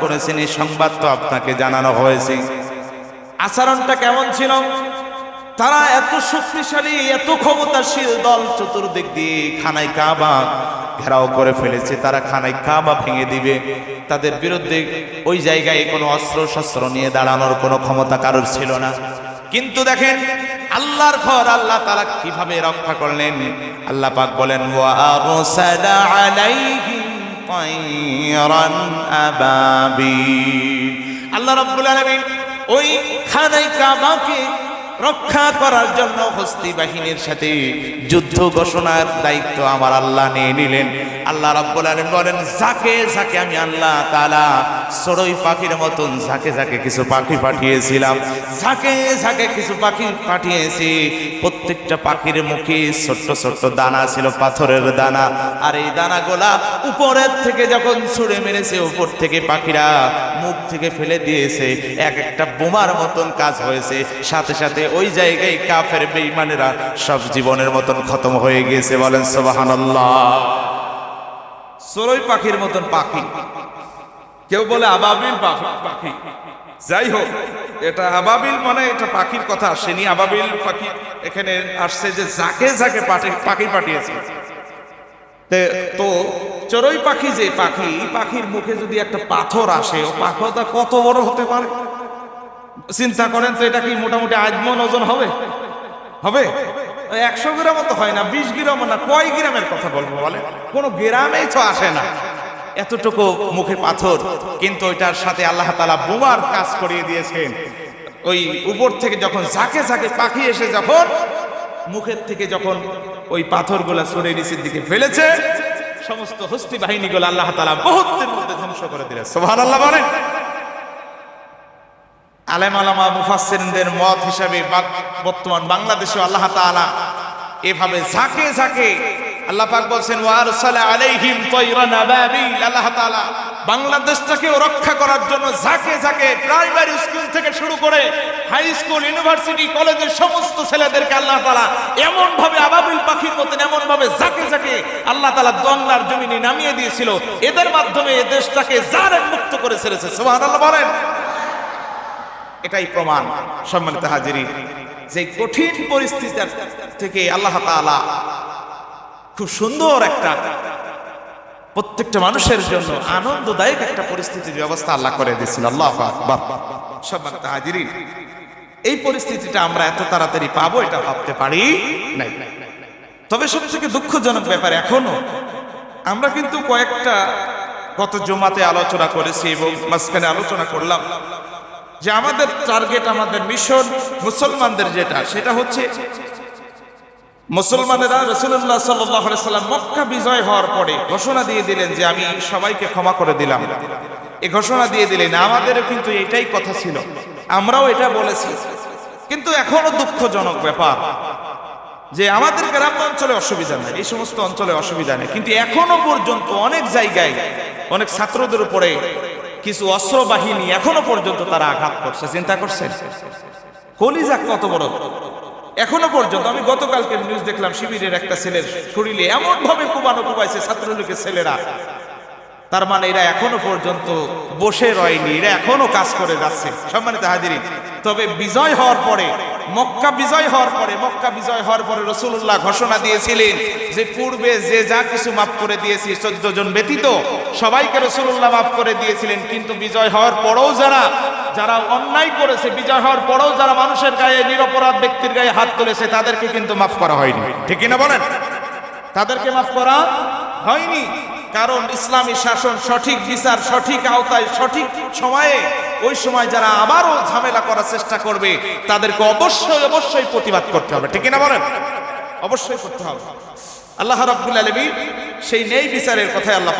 করেছেন, এই সংবাদ তো আপনাকে জানানো হয়েছে। আচরণটা কেমন ছিল? তারা এত শক্তিশালী, এত ক্ষমতাশীল দল চতুর্দিক দিয়ে খানায় কাবা ঘেরাও করে ফেলেছে। তারা খানায় কাবা ভেঙে দিবে। তাদের বিরুদ্ধে ওই জায়গায় কোনো অস্ত্র শস্ত্র নিয়ে দাঁড়ানোর কোনো ক্ষমতা কারোর ছিল না। কিন্তু দেখেন, আল্লাহর ঘর আল্লাহ তারা কীভাবে রক্ষা করলেন? আল্লাহ পাক বলেন, ওয়া আরসালা তায়রান আবাবিল আল্লাহ রাব্বুল আলামিন ওই খানাই কাবাকে রক্ষা করার জন্য হস্তি বাহিনীর সাথে যুদ্ধ ঘোষণার দায়িত্ব আমার আল্লাহ নিয়ে নিলেন। আল্লাহ রাব্বুল আলামিন বলেন, যাকে যাকে আমি আল্লাহ তাআলা সরই পাখির মতন ঝাঁকে ঝাঁকে কিছু পাখি পাঠিয়েছিলাম ঝাঁকে ঝাঁকে কিছু পাখি পাঠিয়েছি, প্রত্যেকটা পাখির মুখে ছোট্ট ছোট্ট দানা ছিল, পাথরের দানা। আর এই দানাগুলা উপরের থেকে যখন ছুঁড়ে মেরেছে, উপর থেকে পাখিরা মুখ থেকে ফেলে দিয়েছে। এক একটা বোমার মতন কাজ হয়েছে। সাথে সাথে ওই জায়গায় কাফের বেঈমানেরা সব জীবনের মতন খতম হয়ে গিয়েছে, বলেন সুবহানাল্লাহ। সরই পাখির মতন পাখি। কেউ বলে আবাবিল পাখি যাই হোক, এটা আবাবিল মানে এটা পাখির কথা আসেনি আবাবিল পাখি এখানে আসছে যে যাকে যাকে পাখি পাঠিয়েছে। তো চড়ুই পাখি যে পাখি, পাখির মুখে যদি একটা পাথর আসে, ও পাথরটা কত বড় হতে পারে? চিন্তা করেন তো এটা কি মোটামুটি আজমন ওজন হবে? হবে? একশো গ্রামও তো হয় না, বিশ গ্রাম না, কয় গ্রামের কথা বলব বলে কোনো গ্রামেই তো আসে না। এতটুকু মুখে পাথর, কিন্তু ওইটার সাথে আল্লাহ তালা বোমার কাজ করিয়ে দিয়েছেন। ওই উপর থেকে যখন ঝাঁকে ঝাঁকে পাখি এসে যখন মুখের থেকে যখন ওই পাথরগুলা সরে নিচের দিকে ফেলেছে, সমস্ত হস্তি বাহিনীগুলো আল্লাহ তালা বহুত্বের মধ্যে ধ্বংস করে দিলে সোহান আল্লাহ বলেন। আলেম আলামা মুফাসসিরদের মত হিসাবে বর্তমান বাংলাদেশে আল্লাহ তাআলা এভাবে ঝাঁকে ঝাঁকে আল্লাহ পাক বলছেন ওয়ারসালা আলাইহিম তায়রান আবাবিল আল্লাহ তাআলা বাংলাদেশটাকেও রক্ষা করার জন্য ঝাঁকে ঝাঁকে প্রাইমারি স্কুল থেকে শুরু করে হাই স্কুল, ইউনিভার্সিটি, কলেজের সমস্ত ছেলেদেরকে আল্লাহ তাআলা এমন ভাবে আবাবিল পাখির মতন এমন ভাবে ঝাঁকে ঝাঁকে আল্লাহ তাআলা দংলার জমিনে নামিয়ে দিয়েছিল। এদের মাধ্যমে এই দেশটাকে জারে মুক্ত করে ছেড়েছে। সুবহানাল্লাহ বলেন। এটাই প্রমাণ, সম্মানিত হাজিরি যে কঠিন পরিস্থিতি থেকে আল্লাহ তাআলা খুব সুন্দর একটা প্রত্যেকটা মানুষের জন্য আনন্দদায়ক একটা পরিস্থিতির ব্যবস্থা আল্লাহ করে দিয়েছিল আল্লাহ সম্মানিত হাজিরি এই পরিস্থিতিটা আমরা এত তাড়াতাড়ি পাবো এটা ভাবতে পারি নাই। তবে সব থেকে দুঃখজনক ব্যাপার এখনও, আমরা কিন্তু কয়েকটা গত জমাতে আলোচনা করেছি এবং মাঝখানে আলোচনা করলাম। যে আমাদের টার্গেট আমাদের মিশন মুসলমানদের যেটা, সেটা হচ্ছে মুসলমানেরা রসুল্লাহ সাল্লাম মক্কা বিজয় হওয়ার পরে ঘোষণা দিয়ে দিলেন যে আমি সবাইকে ক্ষমা করে দিলাম। এই ঘোষণা দিয়ে দিলেন, আমাদেরও কিন্তু এটাই কথা ছিল। আমরাও এটা বলেছি। কিন্তু এখনও দুঃখজনক ব্যাপার যে আমাদের গ্রাম্য অঞ্চলে অসুবিধা নেই, এই সমস্ত অঞ্চলে অসুবিধা নেই। কিন্তু এখনও পর্যন্ত অনেক জায়গায় অনেক ছাত্রদের উপরে কিছু অস্ত্র বাহিনী এখনও পর্যন্ত তারা আঘাত করছে। চিন্তা করছেন? কলিজা কত বড়? এখনও পর্যন্ত, আমি গতকালকে নিউজ দেখলাম, শিবিরের একটা ছেলের শরীরে এমন ভাবে কুবানো কুবাইছে ছাত্রলীগের ছেলেরা। তার মানে এরা এখনও পর্যন্ত বসে রয়নি, এরা এখনও কাজ করে যাচ্ছে। সম্মানিত হাজিরি তবে বিজয় হওয়ার পরে মক্কা বিজয় হওয়ার পরে, মক্কা বিজয় হওয়ার পরে রসুল্লাহ ঘোষণা দিয়েছিলেন যে পূর্বে যে যা কিছু মাফ করে দিয়েছি, চোদ্দ জন ব্যতীত সবাইকে রসুল্লাহ মাফ করে দিয়েছিলেন। কিন্তু বিজয় হওয়ার পরেও যারা যারা অন্যায় করেছে, বিজয় হওয়ার পরেও যারা মানুষের গায়ে, নিরপরাধ ব্যক্তির গায়ে হাত তুলেছে, তাদেরকে কিন্তু মাফ করা হয়নি। ঠিক কিনা বলেন? তাদেরকে মাফ করা হয়নি। কারণ ইসলামী শাসন সঠিক বিচার, সঠিক আওতায়, সঠিক সময়ে ওই সময় যারা আবারও ঝামেলা করার চেষ্টা করবে, তাদেরকে অবশ্যই অবশ্যই প্রতিবাদ করতে হবে। ঠিক না বলেন? অবশ্যই করতে হবে। আল্লাহ রাব্বুল আলামিন সেই নেই বিচারের কথায় আল্লাহ